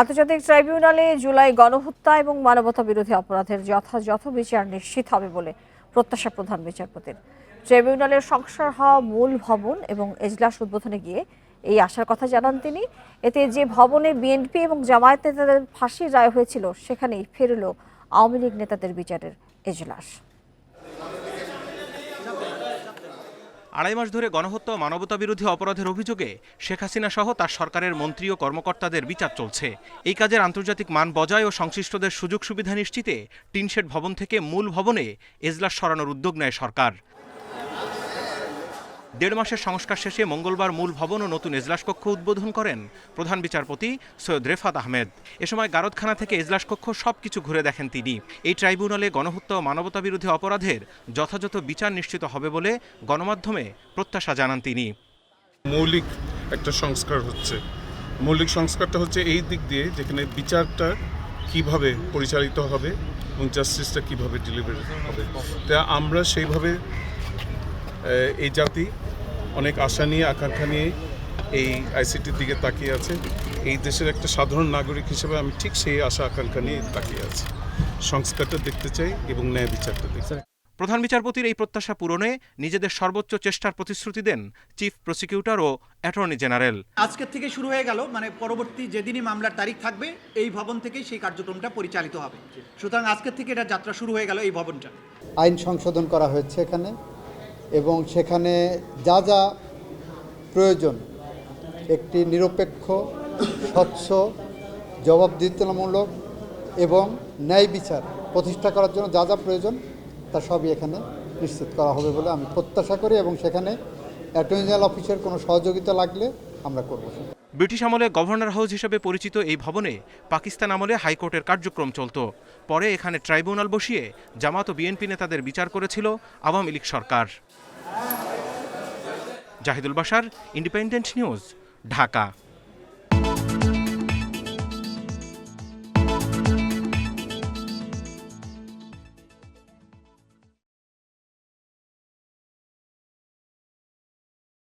আন্তর্জাতিক ট্রাইব্যুনালে জুলাই গণহত্যা এবং মানবতা বিরোধী অপরাধের যথাযথ বিচার নিশ্চিত হবে বলে প্রত্যাশা প্রধান বিচারপতির। ট্রাইব্যুনালের সংসার হওয়া মূল ভবন এবং এজলাস উদ্বোধনে গিয়ে এই আশার কথা জানান তিনি। এতে যে ভবনে বিএনপি এবং জামায়াত নেতাদের ফাঁসির রায় হয়েছিল, সেখানেই ফেরল আওয়ামী লীগ নেতাদের বিচারের এজলাস। আড়াই মাস ধরে গণহত্যা ও মানবতা বিরোধী অপরাধের অভিযোগে শেখ হাসিনা সহ তার সরকারের মন্ত্রী ও কর্মকর্তাদের বিচার চলছে। এই কাজের আন্তর্জাতিক মান বজায় ও সংশ্লিষ্টদের সুযোগ সুবিধা নিশ্চিতে টিনশেড ভবন থেকে মূল ভবনে এজলাস সরানোর উদ্যোগ নেয় সরকার। দেড় মাসের সংস্কার শেষে মঙ্গলবার মূল ভবন ও নতুন এজলাস কক্ষ উদ্বোধন করেন প্রধান বিচারপতি সৈয়দ রেফাত আহমেদ। এ সময় গারদখানা থেকে এজলাস কক্ষ সব কিছু ঘুরে দেখেন তিনি। এই ট্রাইব্যুনালে গণহত্যা ও মানবতা বিরোধী অপরাধের যথাযথ বিচার নিশ্চিত হবে বলে গণমাধ্যমে প্রত্যাশা জানান তিনি। মৌলিক একটা সংস্কার হচ্ছে। মৌলিক সংস্কারটা হচ্ছে এই দিক দিয়ে যেখানে বিচারটা কীভাবে পরিচালিত হবে এবং জাস্টিসটা কীভাবে ডেলিভারি হবে। তা আমরা সেইভাবে এই জাতি অনেক আশা নিয়ে আকাঙ্ক্ষা নিয়ে এই আইসিটির দিকে তাকিয়ে আছে। এই দেশের একটা সাধারণ নাগরিক হিসেবে আমি ঠিক সেই আশা আকাঙ্ক্ষা নিয়ে তাকিয়ে আছি। সংস্কারটা দেখতে চাই এবং ন্যায় বিচারটা দেখতে চাই। প্রধান বিচারপতির এই প্রত্যাশা পূরণে নিজেদের সর্বোচ্চ চেষ্টার প্রতিশ্রুতি দেন চিফ প্রসিকিউটর ও অ্যাটর্নি জেনারেল। আজকের থেকে শুরু হয়ে গেল মানে পরবর্তী যেদিনই মামলার তারিখ থাকবে এই ভবন থেকেই সেই কার্যক্রমটা পরিচালিত হবে। সুতরাং আজকের থেকে এটা যাত্রা শুরু হয়ে গেল এই ভবনটা। আইন সংশোধন করা হয়েছে এখানে। এবং সেখানে যা যা প্রয়োজন, একটি নিরপেক্ষ, স্বচ্ছ, জবাবদিহিতামূলক এবং ন্যায় বিচার প্রতিষ্ঠা করার জন্য যা যা প্রয়োজন, তা সবই এখানে নিশ্চিত করা হবে বলে আমি প্রত্যাশা করি এবং সেখানে অ্যাটর্নি জেনারেল অফিসের কোনো সহযোগিতা লাগলে আমরা করব। ব্রিটিশ আমলে গভর্নর হাউস হিসেবে পরিচিত এই ভবনে পাকিস্তান আমলে হাইকোর্টের কার্যক্রম চলত। পরে এখানে ট্রাইব্যুনাল বসিয়ে জামাত ও বিএনপি নেতাদের বিচার করেছিল আওয়ামী লীগ সরকার। জাহিদুল বাসার ইন্ডিপেন্ডেন্ট নিউজ, ঢাকা।